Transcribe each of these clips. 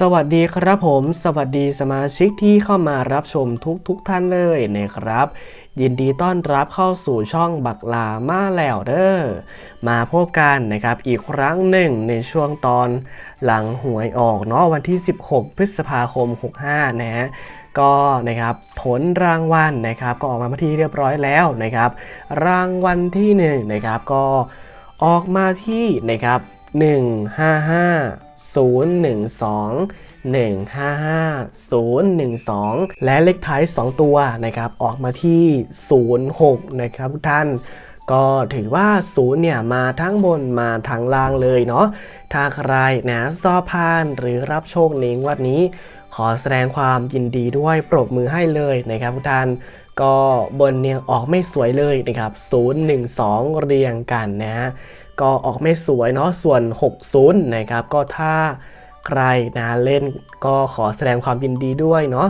สวัสดีครับผม สวัสดีสมาชิกที่เข้ามารับชมทุกทุกๆท่านเลยนะครับ ยินดีต้อนรับเข้าสู่ช่องบักลามาแล้วเด้อมาพบกันนะครับอีกครั้งหนึ่งในช่วงตอนหลังหวยออกเนาะวันที่ 16 พฤษภาคม 65 นะฮะก็นะครับผลรางวัลนะครับก็ออกมาที่เรียบร้อยแล้วนะครับ รางวัลที่1นงนะครับก็ออกมาที่นะครับ 155 012 155 012 และเลขท้าย 2 ตัวนะครับออกมาที่ 06 นะครับทุกท่าน ก็ถือว่า0เนี่ยมาทั้งบนมาทั้งล่างเลยเนาะถ้าใครนะสอบผ่านหรือรับโชคในวันนี้ ขอแสดงความยินดีด้วยปรบมือให้เลยนะครับทุกท่านก็บนเนี่ยออกไม่สวยเลยนะครับ012 เรียงกันนะฮะ ก็ออกไม่สวยเนาะส่วน 60 นะครับ ก็ถ้าใครนะเล่นก็ขอแสดงความยินดีด้วยเนาะ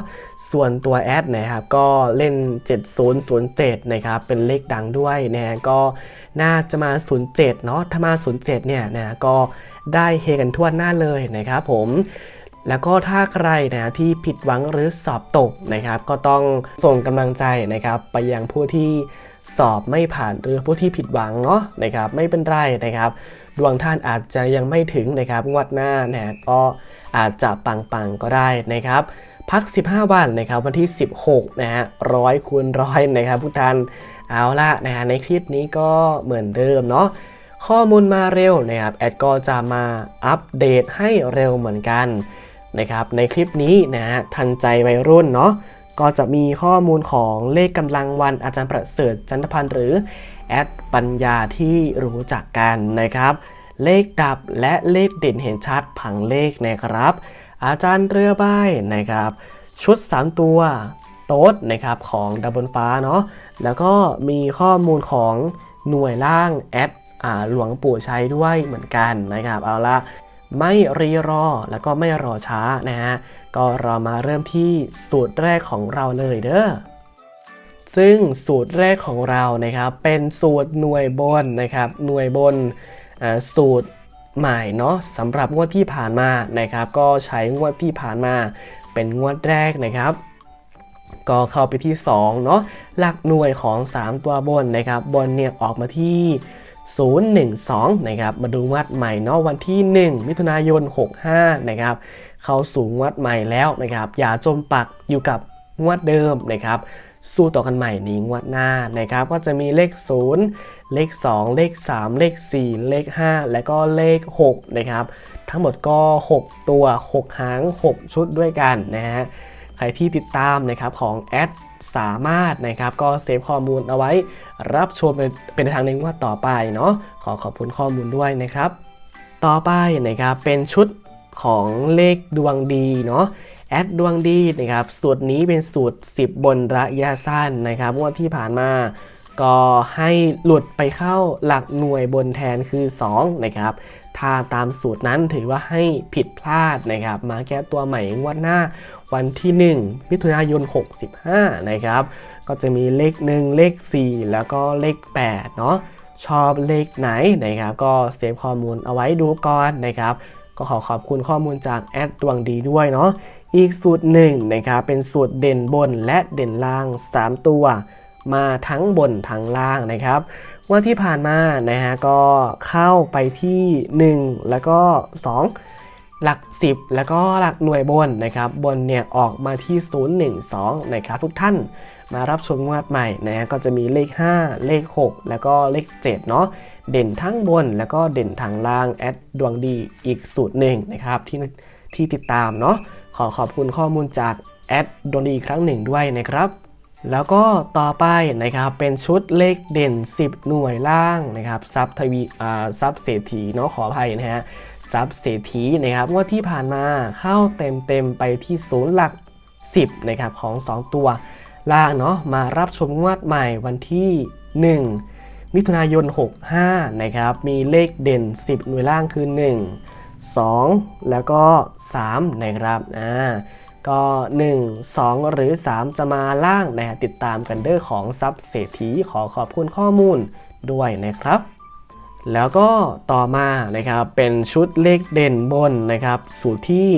ส่วนตัวแอดนะครับ ก็เล่น 7007 นะครับ เป็นเลขดังด้วยนะก็น่าจะมา 07 เนาะถ้ามา 07 เนี่ยนะก็ได้เฮกันทั่วหน้าเลยนะครับผมแล้วก็ถ้าใครนะที่ผิดหวังหรือสอบตกนะครับ ก็ต้องส่งกำลังใจนะครับ ไปยังผู้ที่ สอบไม่ผ่านหรือผู้ที่ผิดหวังเนาะนะครับไม่เป็นไรนะครับ ดวงท่านอาจจะยังไม่ถึงนะครับงวดหน้านะก็อาจจะปังๆก็ได้นะครับ พัก 15 วันนะครับวันที่ 16นะฮะร้อยคูณร้อยนะครับทุกท่านเอาละนะฮะในคลิปนี้ก็เหมือนเดิมเนาะข้อมูลมาเร็วนะครับแอดก็จะมาอัปเดตให้เร็วเหมือนกันนะครับในคลิปนี้นะฮะทันใจวัยรุ่นเนาะ ก็จะมีข้อมูลของเลขกำลังวันอาจารย์ประเสริฐจันทพันธ์หรือแอดปัญญาที่รู้จักกันนะครับ เลขดับและเลขเด่นเห็นชัดผังเลขนะครับ อาจารย์เรือใบนะครับ ชุด 3 ตัวโต๊ดนะครับของดับบนฟ้าเนาะแล้วก็มีข้อมูลของหน่วยล่างแอดหลวงปู่ชัยด้วยเหมือนกันนะครับ เอาละ ไม่รีรอ แล้วก็ไม่รอช้านะฮะ ก็เรามาเริ่มที่สูตรแรกของเราเลยเด้อ ซึ่งสูตรแรกของเรานะครับ เป็นสูตรหน่วยบนนะครับ หน่วยบนสูตรใหม่เนาะสำหรับงวดที่ผ่านมานะครับ ก็ใช้งวดที่ผ่านมา เป็นงวดแรกนะครับก็เข้าไปที่2เนาะหลักหน่วยของ 3 ตัวบนนะครับ บนเนี่ยออกมาที่ 012 นะครับ มาดูงวดใหม่เนาะวันที่ 1 มิถุนายน 65 นะครับ เข้าสู่งวดใหม่แล้วนะครับ อย่าจมปักอยู่กับงวดเดิมนะครับ สู้ต่อกันใหม่ในงวดหน้านะครับ ก็จะมีเลข 0 เลข 2 เลข 3 เลข 4 เลข 5 และก็เลข 6 นะครับ ทั้งหมดก็ 6 ตัว 6 หาง 6 ชุดด้วยกันนะฮะ ใครที่ติดตามนะครับของแอดสามารถนะครับก็เซฟข้อมูลเอาไว้ รับชมเป็นเป็นทางหนึ่งว่าต่อไปเนาะขอขอบคุณข้อมูลด้วยนะครับ ต่อไปนะครับเป็นชุดของเลขดวงดีเนาะแอดดวงดีนะครับสูตรนี้เป็นสูตร 10 บนระยะสั้นนะครับงวดที่ผ่านมาก็ให้หลุดไปเข้าหลักหน่วยบนแทนคือ 2 นะครับ ถ้าตามสูตรนั้นถือว่าให้ผิดพลาดนะครับ มาแก้ตัวใหม่งวดหน้า วันที่ 1 มิถุนายน 65 นะครับ ก็จะมีเลข 1 เลข 4 แล้วก็เลข 8 เนาะชอบเลขไหนนะครับ ก็เซฟข้อมูลเอาไว้ดูก่อนนะครับ ก็ขอขอบคุณข้อมูลจากแอดดวงดีด้วยเนาะอีกสูตรหนึ่งนะครับเป็นสูตรเด่นบนและเด่นล่าง 3 ตัว มาทั้งบนทั้งล่างนะครับวันที่ผ่านมานะฮะก็เข้าไปที่ 1 แล้วก็ 2 หลัก 10 แล้วก็หลักหน่วยบนนะครับ บนเนี่ยออกมาที่ 012 นะครับ ทุกท่านมารับชมงวดใหม่นะก็จะมีเลข 5 เลข 6 แล้วก็เลข 7 เนาะเด่นทั้งบนแล้วก็เด่นทางล่างแอดดวงดีอีกสูตรหนึ่งนะครับที่ที่ติดตามเนาะขอขอบคุณข้อมูลจากแอดดวงดีอีกครั้งหนึ่งด้วยนะครับ แล้วก็ต่อไปนะครับเป็นชุดเลขเด่น 10 หน่วยล่างนะครับซับทวีอ่าซับเศรษฐีเนาะขออภัยนะฮะ ซับเศรษฐีนะครับว่าที่ผ่านมาเข้าเต็มเต็มๆไปที่ศูนย์หลัก 10นะครับของ 2 ตัวล่างเนาะมารับชมงวดใหม่วันที่ 1 มิถุนายน 65นะครับมีเลขเด่น 10 หน่วยล่างคือ 1 2 แล้วก็3นะครับอ่าก็ 1 2 หรือ 3 จะมาล่างนะฮะติดตามกันเด้อของซับเศรษฐีขอขอบคุณข้อมูลด้วยนะครับ แล้วก็ต่อมานะครับเป็นชุดเลขเด่นบนนะครับ สูตรที่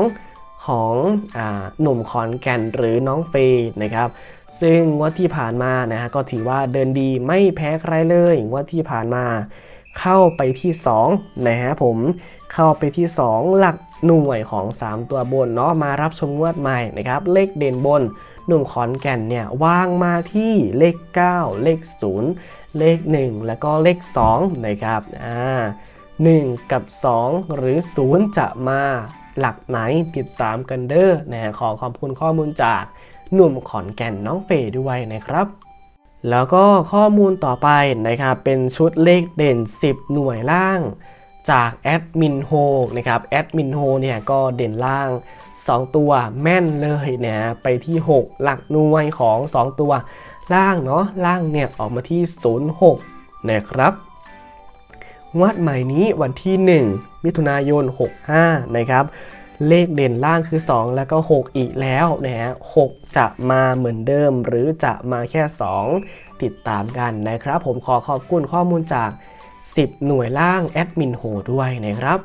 2 ของอหนุ่มขอนแก่นหรือน้องเฟย์นะครับ ซึ่งงว่าที่ผ่านมานะฮะก็ถือว่าเดินดีไม่แพ้ใครเลยงว่าที่ผ่านมาเข้าไปที่2นะฮะผมเข้าไปที่ 2 หลักหน่วยของ 3 ตัวบนเนาะมารับชมงวดใหม่นะครับ เลขเด่นบนหนุ่มขอนแก่นเนี่ยวางมาที่เลข 9 เลข 0 เลข 1 แล้วก็เลข2นะครับอ่า1กับ 2 หรือ 0 จะมาหลักไหนติดตามกันเด้อนะขอขอบคุณข้อมูลจากหนุ่มขอนแก่นน้องเฟย์ด้วยนะครับ แล้วก็ข้อมูลต่อไปนะครับเป็นชุดเลขเด่น 10 หน่วยล่างจากแอดมินโฮนะครับแอดมินโฮเนี่ยก็เด่นล่าง 2 ตัวแม่นเลยนะไปที่ 6 หลักหน่วยของ 2 ตัว ล่างเนาะล่างเนี่ยออกมาที่ 06 นะครับ งวดใหม่นี้วันที่ 1 มิถุนายน 65 นะครับเลขเด่นล่างคือ 2 แล้วก็ 6 อีกแล้วนะฮะ6จะมาเหมือนเดิม หรือจะมาแค่ 2 ติดตามกันนะครับ ผมขอขอบคุณข้อมูลจาก 10 หน่วยล่างแอดมินโฮด้วยนะครับ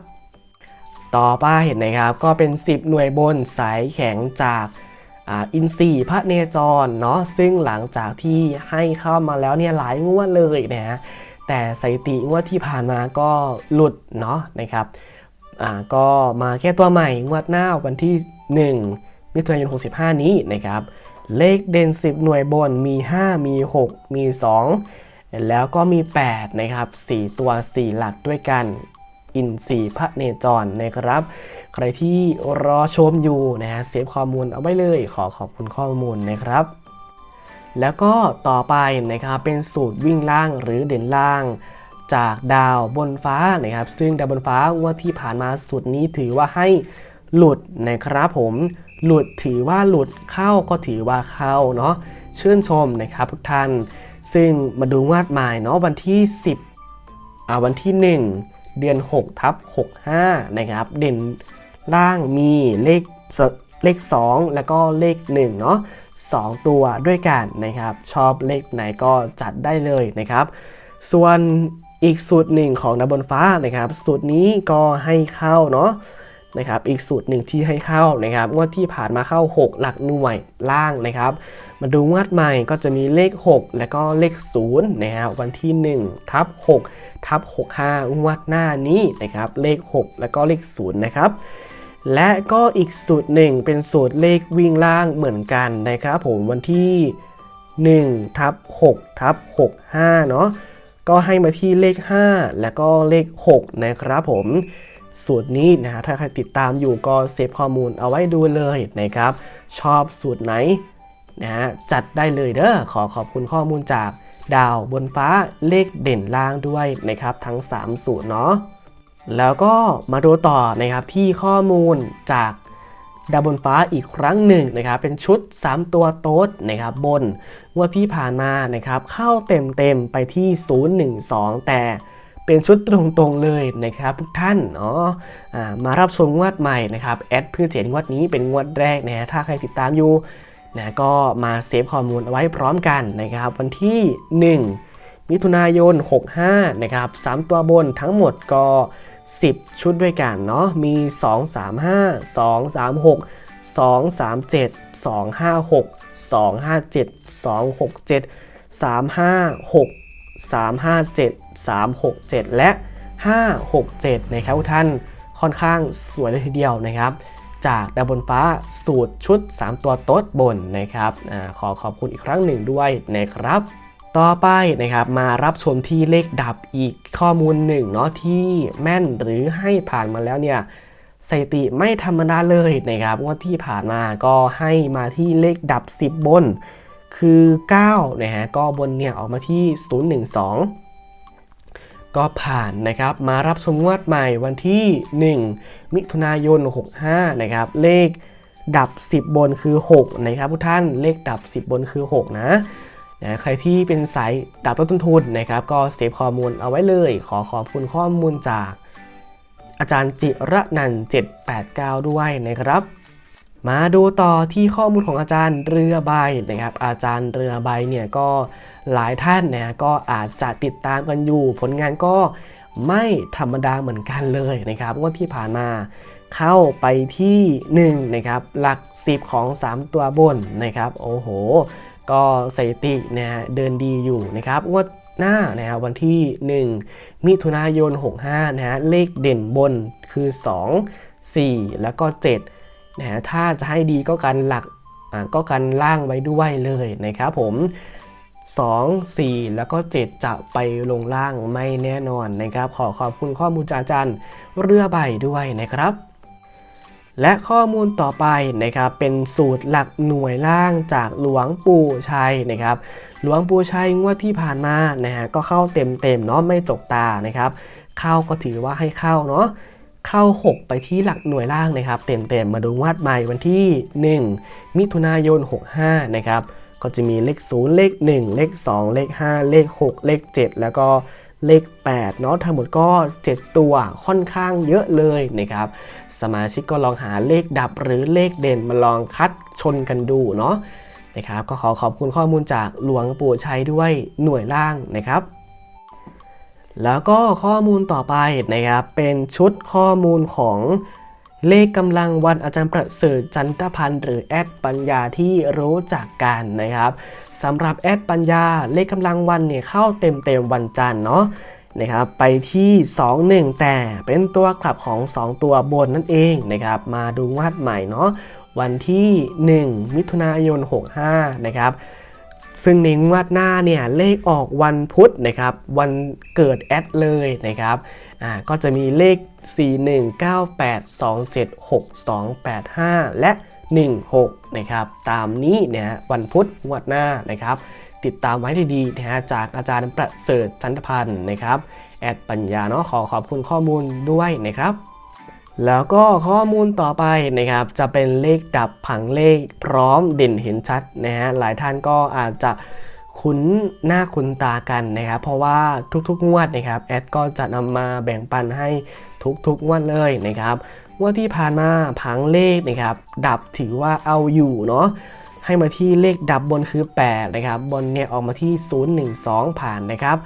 ต่อไปเห็นะครับก็เป็น 10 หน่วยบนสายแข็งจาก อินซีย์พระเนจรเนาะซึ่งหลังจากที่ให้เข้ามาแล้วเนี่ยหลายงวดเลยนะฮะแต่สถิติงวดที่ผ่านมาก็หลุดเนาะนะครับอ่าก็มาแค่ตัวใหม่งวดหน้าวันที่ 1 มิถุนายน 65 นี้นะครับ เลขเด่น 10 หน่วยบนมี 5 มี 6 มี 2 แล้วก็มี 8 นะครับ 4 ตัว 4 หลักด้วยกัน อินทรีพระเนจรนะครับ ใครที่รอชมอยู่นะฮะเซฟข้อมูลเอาไว้เลยขอขอบคุณข้อมูลนะครับ แล้วก็ต่อไปนะครับเป็นสูตรวิ่งล่างหรือเด่นล่างจากดาวบนฟ้านะครับ ซึ่งดาวบนฟ้าว่าที่ผ่านมาสูตรนี้ถือว่าให้หลุดนะครับผมหลุดถือว่าหลุดเข้าก็ถือว่าเข้าเนาะชื่นชมนะครับทุกท่าน ซึ่งมาดูวาดหมายเนาะวันที่ 10อ่าวันที่ 1 เดือน6ทับ65 นะครับ เด่นล่างมีเลขเลข 2 แล้วก็เลข1เนาะ2ตัวด้วยกันนะครับ ชอบเลขไหนก็จัดได้เลยนะครับ ส่วนอีกสูตรหนึ่งของดับบนฟ้านะครับ สูตรนี้ก็ให้เข้าเนาะ นะครับอีกสูตรหนึ่งที่ให้เข้านะครับงวดที่ผ่านมาเข้า 6 หลักหน่วยล่างนะครับ มาดูงวดใหม่ก็จะมีเลข 6 แล้วก็เลข0นะฮะวันที่1ทับ6ทับ65งวดหน้านี้นะครับเลข 6 แล้วก็เลข0นะครับและก็อีกสูตรหนึ่งเป็นสูตรเลขวิ่งล่างเหมือนกันนะครับผมวันที่1ทับ6ทับ65เนาะก็ให้มาที่เลข 5 แล้วก็เลข 6 นะครับผม สูตรนี้นะฮะถ้าใครติดตามอยู่ก็เซฟข้อมูลเอาไว้ดูเลยนะครับ ชอบสูตรไหนนะฮะจัดได้เลยเด้อขอขอบคุณข้อมูลจากดาวบนฟ้าเลขเด่นล่างด้วยนะครับ ทั้ง 3 สูตรเนาะแล้วก็มาดูต่อนะครับที่ข้อมูลจากดาวบนฟ้าอีกครั้งหนึ่งนะครับเป็นชุด 3 ตัวโต๊ดนะครับบนงว่าที่ผ่านมานะครับเข้าเต็มๆไปที่ 012 แต่ เป็นชุดตรงๆเลยนะครับทุกท่านเนาะอ่ามารับชมงวดใหม่นะครับแอดเพื่อเสียงวดนี้เป็นงวดแรกนะฮะถ้าใครติดตามอยู่นะก็มาเซฟข้อมูลเอาไว้พร้อมกันนะครับวันที่ 1 มิถุนายน 65 นะครับ3ตัวบนทั้งหมดก็ 10 ชุดด้วยกันเนาะมี 2 3 5 2 3 6 2 3 7 2 5 6 2 5 7 2 6 7 3 5 6 3 5 7 3 6 7 และ 5 6 7 นะครับทุกท่านค่อนข้างสวยเลยทีเดียวนะครับ จากดาวบนฟ้าสูตรชุด 3 ตัวโต๊ดบนนะครับอขอขอบคุณอีกครั้งหนึ่งด้วยนะครับต่อไปนะครับมารับชมที่เลขดับอีกข้อมูลหนึ่งเนาะที่แม่นหรือให้ผ่านมาแล้วเนี่ยสถิติไม่ธรรมดาเลยนะครับว่าที่ผ่านมาก็ให้มาที่เลขดับ 10 บน คือ9นะฮะก็บนเนี่ยออกมาที่ 012 ก็ผ่านนะครับ มารับชมงวดใหม่วันที่ 1 มิถุนายน 65 นะครับ เลขดับ 10 บนคือ 6 นะครับทุกท่านเลขดับ 10 บนคือ 6 นะนะใครที่เป็นสายดับลดต้นทุนนะครับ ก็เซฟข้อมูลเอาไว้เลย ขอขอบคุณข้อมูลจากอาจารย์จิระนัน789 ด้วยนะครับ มาดูต่อที่ข้อมูลของอาจารย์เรือใบนะครับ อาจารย์เรือใบเนี่ยก็หลายท่านนะก็อาจจะติดตามกันอยู่ ผลงานก็ไม่ธรรมดาเหมือนกันเลยนะครับงวดที่ผ่านมาเข้าไปที่1นะครับหลัก 10 ของ 3 ตัวบนนะครับ โอ้โห ก็สถิตินะฮะเดินดีอยู่นะครับงวดหน้านะครับวันที่ 1 มิถุนายน 65นะฮะเลขเด่นบนคือ 2 4 แล้วก็ 7 นะถ้าจะให้ดีก็กันหลักก็กันล่างไว้ด้วยเลยนะครับผม 2 4 แล้วก็ 7 จะไปลงล่างไม่แน่นอนนะครับ ขอขอบคุณข้อมูลจากอาจารย์เรือใบด้วยนะครับ และข้อมูลต่อไปนะครับเป็นสูตรหลักหน่วยล่างจากหลวงปู่ชัยนะครับ หลวงปู่ชัยงวดที่ผ่านมานะฮะก็เข้าเต็มๆเนาะไม่จกตานะครับ เข้าก็ถือว่าให้เข้าเนาะ เข้า 6 ไปที่หลักหน่วยล่างนะครับ เต็มๆ มาดูวาดใหม่วันที่ 1 มิถุนายน 65 นะครับ ก็จะมีเลข 0 เลข 1 เลข 2 เลข 5 เลข 6 เลข 7 แล้วก็เลข 8 เนาะทั้งหมดก็ 7 ตัวค่อนข้างเยอะเลยนะครับ สมาชิกก็ลองหาเลขดับหรือเลขเด่นมาลองคัดชนกันดูเนาะนะครับก็ขอขอบคุณข้อมูลจากหลวงปู่ชัยด้วยหน่วยล่างนะครับ แล้วก็ข้อมูลต่อไปนะครับเป็นชุดข้อมูลของเลขกำลังวันอาจารย์ประเสริฐจันทพันธ์หรือแอดปัญญาที่รู้จักกันนะครับสำหรับแอดปัญญาเลขกำลังวันเนี่ยเข้าเต็มเต็มๆวันจันทร์เนาะนะครับไปที่ 21 แต่เป็นตัวกลับของ 2 ตัวบนนั่นเองนะครับมาดูวาดใหม่เนาะวันที่ 1 มิถุนายน 65 นะครับ ซึ่งในงวดหน้าเนี่ยเลขออกวันพุธนะครับ วันเกิดแอดเลยนะครับอ่าก็จะมีเลข 4198276285และ 16 นะครับ ตามนี้เนี่ยวันพุธงวดหน้านะครับ ติดตามไว้ดีๆนะฮะจากอาจารย์ประเสริฐจันทพันธ์นะครับ แอดปัญญาเนาะขอขอบคุณข้อมูลด้วยนะครับ แล้วก็ข้อมูลต่อไปนะครับจะเป็นเลขดับผังเลขพร้อมเด่นเห็นชัดนะฮะหลายท่านก็อาจจะคุ้นหน้าคุ้นตากันนะครับ เพราะว่าทุกๆงวดนะครับแอดก็จะนำมาแบ่งปันให้ทุกๆงวดเลยนะครับงวดที่ผ่านมาผังเลขนะครับ ดับถือว่าเอาอยู่เนาะให้มาที่เลขดับบนคือ 8 นะครับ บนเนี่ยออกมาที่ 012 ผ่านนะครับ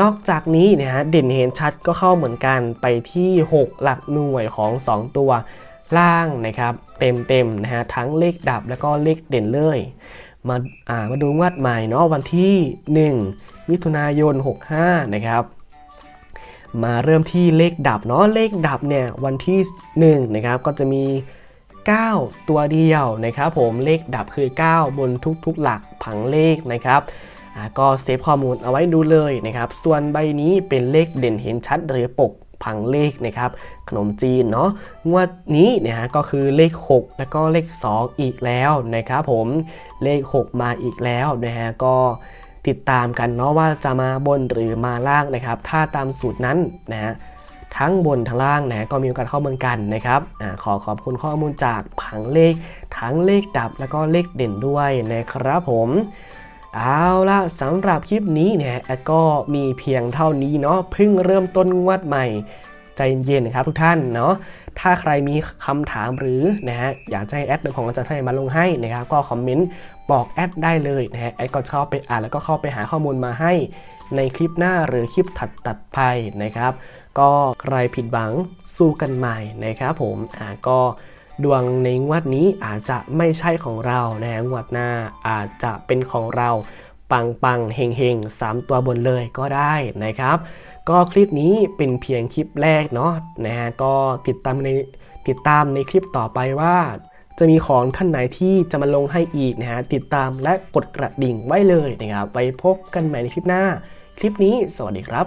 นอกจากนี้นะฮะเด่นเห็นชัดก็เข้าเหมือนกันไปที่ 6 หลักหน่วยของ 2 ตัวล่างนะครับ เต็มๆนะฮะทั้งเลขดับแล้วก็เลขเด่นเลย มาอ่ามาดูงวดใหม่เนาะวันที่ 1 มิถุนายน 65 นะครับ มาเริ่มที่เลขดับเนาะเลขดับเนี่ยวันที่ 1 นะครับก็จะมี 9 ตัวเดียวนะครับผมเลขดับคือ 9 บนทุกๆหลักผังเลขนะครับ ก็เซฟข้อมูลเอาไว้ดูเลยนะครับ ส่วนใบนี้เป็นเลขเด่นเห็นชัดหรือปกผังเลขนะครับ ขนมจีนเนาะงวดนี้เนี่ยฮะก็คือเลข 6 แล้วก็เลข 2 อีกแล้วนะครับผมเลข 6 มาอีกแล้วนะฮะก็ติดตามกันเนาะว่าจะมาบนหรือมาล่างนะครับ ถ้าตามสูตรนั้นนะฮะทั้งบนทั้งล่างนะก็มีโอกาสเข้าเมืองกันนะครับอขอขอบคุณข้อมูลจากผังเลข ทั้งเลขดับแล้วก็เลขเด่นด้วยนะครับผม เอาละสำหรับคลิปนี้เนี่ยแอดก็มีเพียงเท่านี้เนาะเพิ่งเริ่มต้นงวดใหม่ ใจเย็นๆนะครับทุกท่านเนาะถ้าใครมีคำถามหรือนะฮะอยากจะให้แอดหนึ่งของอาจารย์ไทยมาลงให้นะครับก็คอมเมนต์บอกแอดได้เลยนะฮะแอดก็เข้าไปอ่านแล้วก็เข้าไปหาข้อมูลมาให้ในคลิปหน้าหรือคลิปถัดตัดไปนะครับ ก็ใครผิดหวังสู้กันใหม่นะครับผมอ่าก็ ดวงในงวดนี้อาจจะไม่ใช่ของเรานะงวดหน้าอาจจะเป็นของเราปังปังๆเฮงเฮงๆสามตัวบนเลยก็ได้นะครับ ก็คลิปนี้เป็นเพียงคลิปแรกเนาะนะฮะก็ติดตามในติดตามในคลิปต่อไปว่า จะมีของท่านไหนที่จะมาลงให้อีกนะฮะติดตามและกดกระดิ่งไว้เลยนะครับไว้พบกันใหม่ในคลิปหน้า คลิปนี้สวัสดีครับ